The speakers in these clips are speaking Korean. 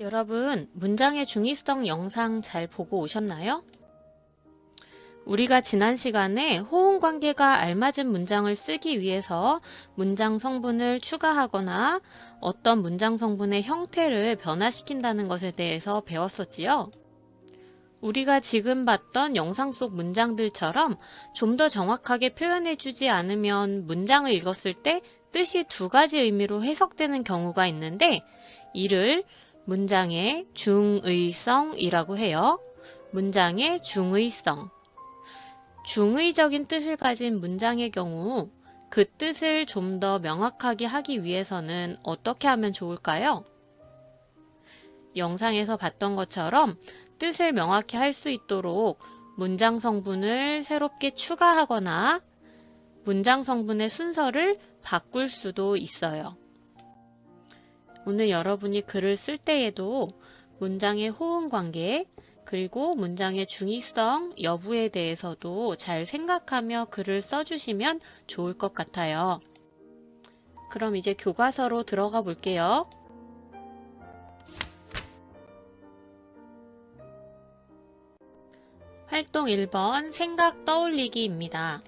여러분, 문장의 중의성 영상 잘 보고 오셨나요? 우리가 지난 시간에 호응 관계가 알맞은 문장을 쓰기 위해서 문장 성분을 추가하거나 어떤 문장 성분의 형태를 변화시킨다는 것에 대해서 배웠었지요. 우리가 지금 봤던 영상 속 문장들처럼 좀 더 정확하게 표현해주지 않으면 문장을 읽었을 때 뜻이 두 가지 의미로 해석되는 경우가 있는데 이를 문장의 중의성이라고 해요. 문장의 중의성. 중의적인 뜻을 가진 문장의 경우 그 뜻을 좀 더 명확하게 하기 위해서는 어떻게 하면 좋을까요? 영상에서 봤던 것처럼 뜻을 명확히 할 수 있도록 문장 성분을 새롭게 추가하거나 문장 성분의 순서를 바꿀 수도 있어요. 오늘 여러분이 글을 쓸 때에도 문장의 호응 관계, 그리고 문장의 중의성 여부에 대해서도 잘 생각하며 글을 써주시면 좋을 것 같아요. 그럼 이제 교과서로 들어가 볼게요. 활동 1번 생각 떠올리기입니다.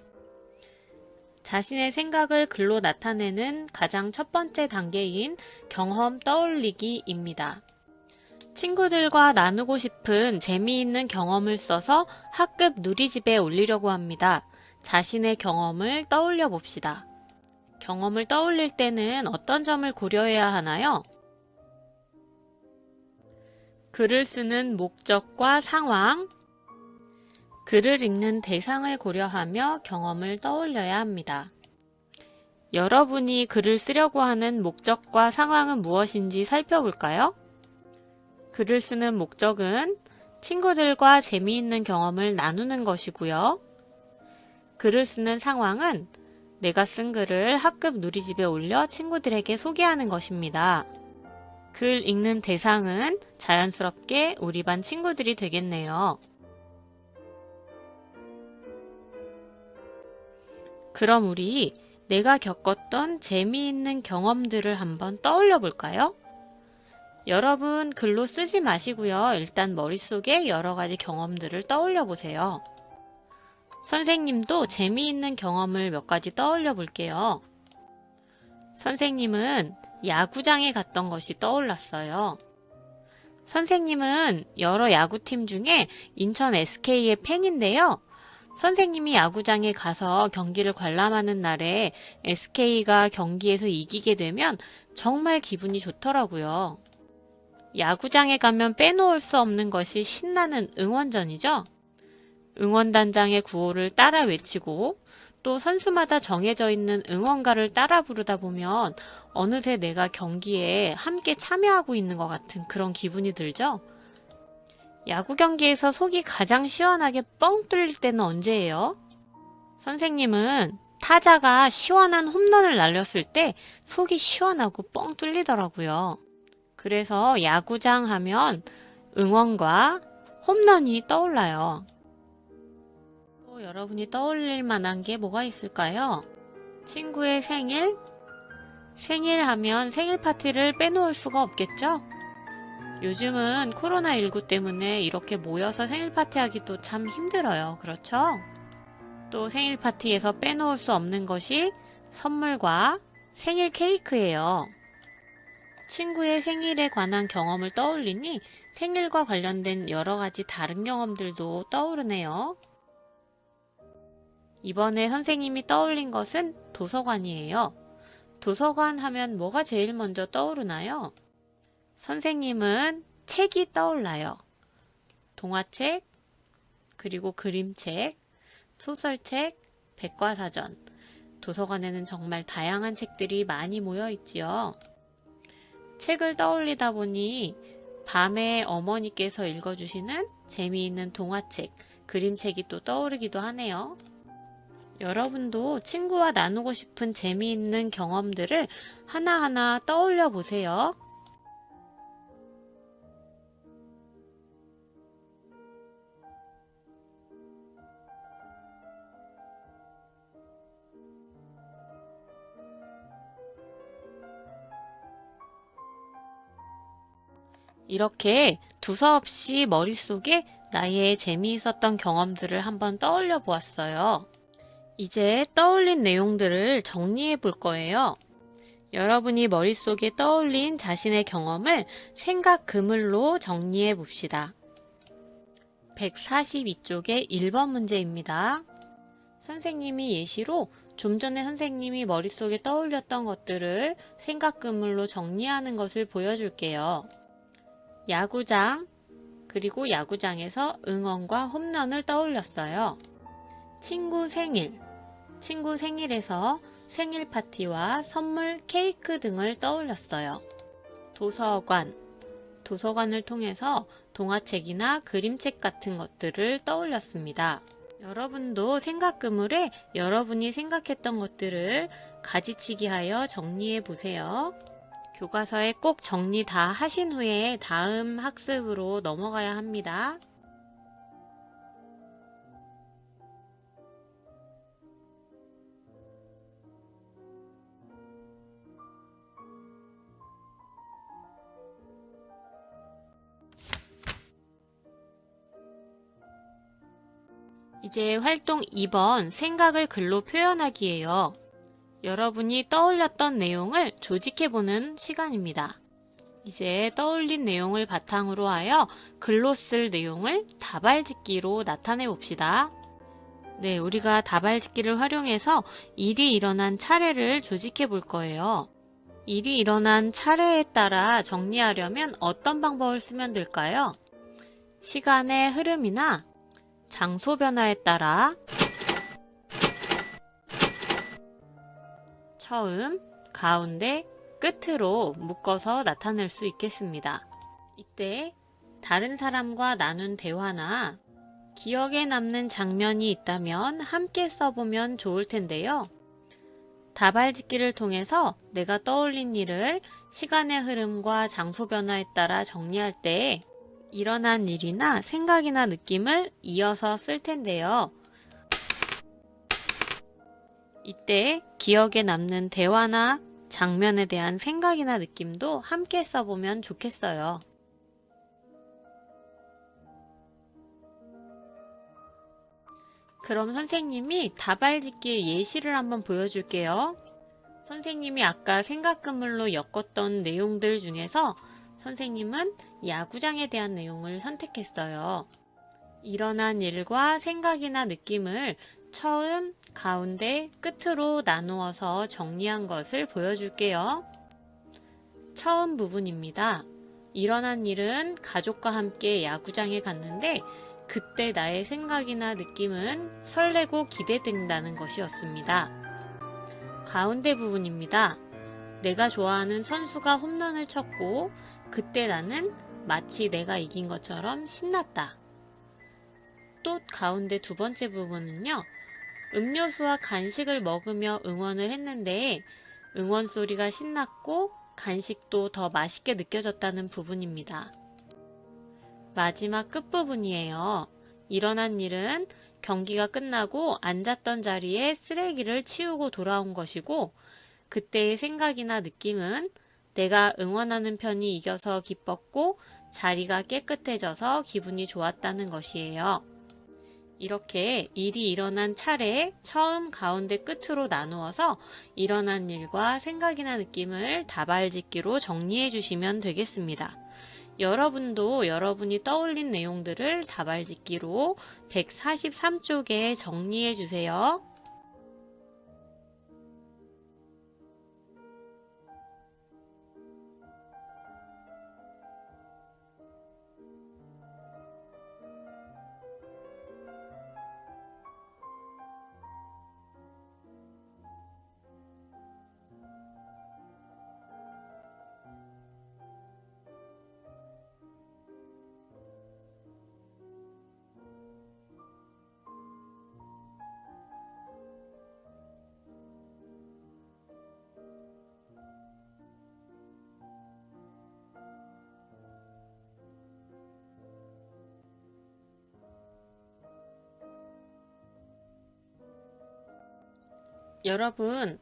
자신의 생각을 글로 나타내는 가장 첫 번째 단계인 경험 떠올리기입니다. 친구들과 나누고 싶은 재미있는 경험을 써서 학급 누리집에 올리려고 합니다. 자신의 경험을 떠올려 봅시다. 경험을 떠올릴 때는 어떤 점을 고려해야 하나요? 글을 쓰는 목적과 상황, 글을 읽는 대상을 고려하며 경험을 떠올려야 합니다. 여러분이 글을 쓰려고 하는 목적과 상황은 무엇인지 살펴볼까요? 글을 쓰는 목적은 친구들과 재미있는 경험을 나누는 것이고요. 글을 쓰는 상황은 내가 쓴 글을 학급 누리집에 올려 친구들에게 소개하는 것입니다. 글 읽는 대상은 자연스럽게 우리 반 친구들이 되겠네요. 그럼 우리 내가 겪었던 재미있는 경험들을 한번 떠올려 볼까요? 여러분 글로 쓰지 마시고요. 일단 머릿속에 여러 가지 경험들을 떠올려 보세요. 선생님도 재미있는 경험을 몇 가지 떠올려 볼게요. 선생님은 야구장에 갔던 것이 떠올랐어요. 선생님은 여러 야구팀 중에 인천 SK의 팬인데요. 선생님이 야구장에 가서 경기를 관람하는 날에 SK가 경기에서 이기게 되면 정말 기분이 좋더라고요. 야구장에 가면 빼놓을 수 없는 것이 신나는 응원전이죠. 응원단장의 구호를 따라 외치고 또 선수마다 정해져 있는 응원가를 따라 부르다 보면 어느새 내가 경기에 함께 참여하고 있는 것 같은 그런 기분이 들죠. 야구 경기에서 속이 가장 시원하게 뻥 뚫릴 때는 언제예요? 선생님은 타자가 시원한 홈런을 날렸을 때 속이 시원하고 뻥 뚫리더라고요. 그래서 야구장 하면 응원과 홈런이 떠올라요. 또 여러분이 떠올릴 만한 게 뭐가 있을까요? 친구의 생일? 생일 하면 생일 파티를 빼놓을 수가 없겠죠? 요즘은 코로나19 때문에 이렇게 모여서 생일 파티 하기도 참 힘들어요. 그렇죠? 또 생일 파티에서 빼놓을 수 없는 것이 선물과 생일 케이크예요. 친구의 생일에 관한 경험을 떠올리니 생일과 관련된 여러 가지 다른 경험들도 떠오르네요. 이번에 선생님이 떠올린 것은 도서관이에요. 도서관 하면 뭐가 제일 먼저 떠오르나요? 선생님은 책이 떠올라요. 동화책, 그리고 그림책, 소설책, 백과사전. 도서관에는 정말 다양한 책들이 많이 모여 있지요. 책을 떠올리다 보니 밤에 어머니께서 읽어주시는 재미있는 동화책, 그림책이 또 떠오르기도 하네요. 여러분도 친구와 나누고 싶은 재미있는 경험들을 하나하나 떠올려 보세요. 이렇게 두서없이 머릿속에 나의 재미있었던 경험들을 한번 떠올려 보았어요. 이제 떠올린 내용들을 정리해 볼 거예요. 여러분이 머릿속에 떠올린 자신의 경험을 생각 그물로 정리해 봅시다. 142쪽의 1번 문제입니다. 선생님이 예시로 좀 전에 선생님이 머릿속에 떠올렸던 것들을 생각 그물로 정리하는 것을 보여줄게요. 야구장, 그리고 야구장에서 응원과 홈런을 떠올렸어요. 친구 생일, 친구 생일에서 생일 파티와 선물, 케이크 등을 떠올렸어요. 도서관, 도서관을 통해서 동화책이나 그림책 같은 것들을 떠올렸습니다. 여러분도 생각 그물에 여러분이 생각했던 것들을 가지치기 하여 정리해 보세요. 교과서에 꼭 정리 다 하신 후에 다음 학습으로 넘어가야 합니다. 이제 활동 2번 생각을 글로 표현하기예요. 여러분이 떠올렸던 내용을 조직해보는 시간입니다. 이제 떠올린 내용을 바탕으로 하여 글로 쓸 내용을 다발짓기로 나타내 봅시다. 네, 우리가 다발짓기를 활용해서 일이 일어난 차례를 조직해 볼 거예요. 일이 일어난 차례에 따라 정리하려면 어떤 방법을 쓰면 될까요? 시간의 흐름이나 장소 변화에 따라 처음, 가운데, 끝으로 묶어서 나타낼 수 있겠습니다. 이때 다른 사람과 나눈 대화나 기억에 남는 장면이 있다면 함께 써보면 좋을 텐데요. 다발짓기를 통해서 내가 떠올린 일을 시간의 흐름과 장소 변화에 따라 정리할 때 일어난 일이나 생각이나 느낌을 이어서 쓸 텐데요. 이때 기억에 남는 대화나 장면에 대한 생각이나 느낌도 함께 써보면 좋겠어요. 그럼 선생님이 다발짓기 예시를 한번 보여줄게요. 선생님이 아까 생각그물로 엮었던 내용들 중에서 선생님은 야구장에 대한 내용을 선택했어요. 일어난 일과 생각이나 느낌을 처음, 가운데, 끝으로 나누어서 정리한 것을 보여줄게요. 처음 부분입니다. 일어난 일은 가족과 함께 야구장에 갔는데 그때 나의 생각이나 느낌은 설레고 기대된다는 것이었습니다. 가운데 부분입니다. 내가 좋아하는 선수가 홈런을 쳤고 그때 나는 마치 내가 이긴 것처럼 신났다. 또 가운데 두 번째 부분은요. 음료수와 간식을 먹으며 응원을 했는데 응원 소리가 신났고 간식도 더 맛있게 느껴졌다는 부분입니다. 마지막 끝부분이에요. 일어난 일은 경기가 끝나고 앉았던 자리에 쓰레기를 치우고 돌아온 것이고 그때의 생각이나 느낌은 내가 응원하는 편이 이겨서 기뻤고 자리가 깨끗해져서 기분이 좋았다는 것이에요. 이렇게 일이 일어난 차례에 처음, 가운데, 끝으로 나누어서 일어난 일과 생각이나 느낌을 다발짓기로 정리해 주시면 되겠습니다. 여러분도 여러분이 떠올린 내용들을 다발짓기로 143쪽에 정리해 주세요. 여러분,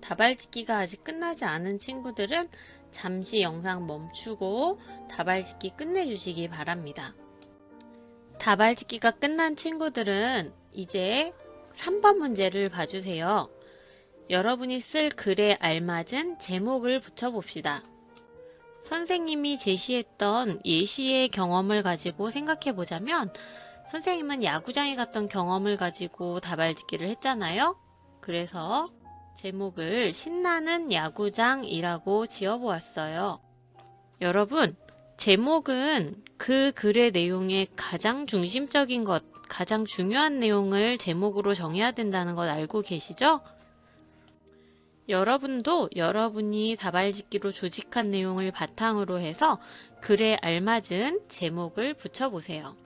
다발짓기가 아직 끝나지 않은 친구들은 잠시 영상 멈추고 다발짓기 끝내주시기 바랍니다. 다발짓기가 끝난 친구들은 이제 3번 문제를 봐주세요. 여러분이 쓸 글에 알맞은 제목을 붙여봅시다. 선생님이 제시했던 예시의 경험을 가지고 생각해 보자면 선생님은 야구장에 갔던 경험을 가지고 다발짓기를 했잖아요. 그래서 제목을 신나는 야구장이라고 지어보았어요. 여러분, 제목은 그 글의 내용의 가장 중심적인 것, 가장 중요한 내용을 제목으로 정해야 된다는 것 알고 계시죠? 여러분도 여러분이 다발짓기로 조직한 내용을 바탕으로 해서 글에 알맞은 제목을 붙여보세요.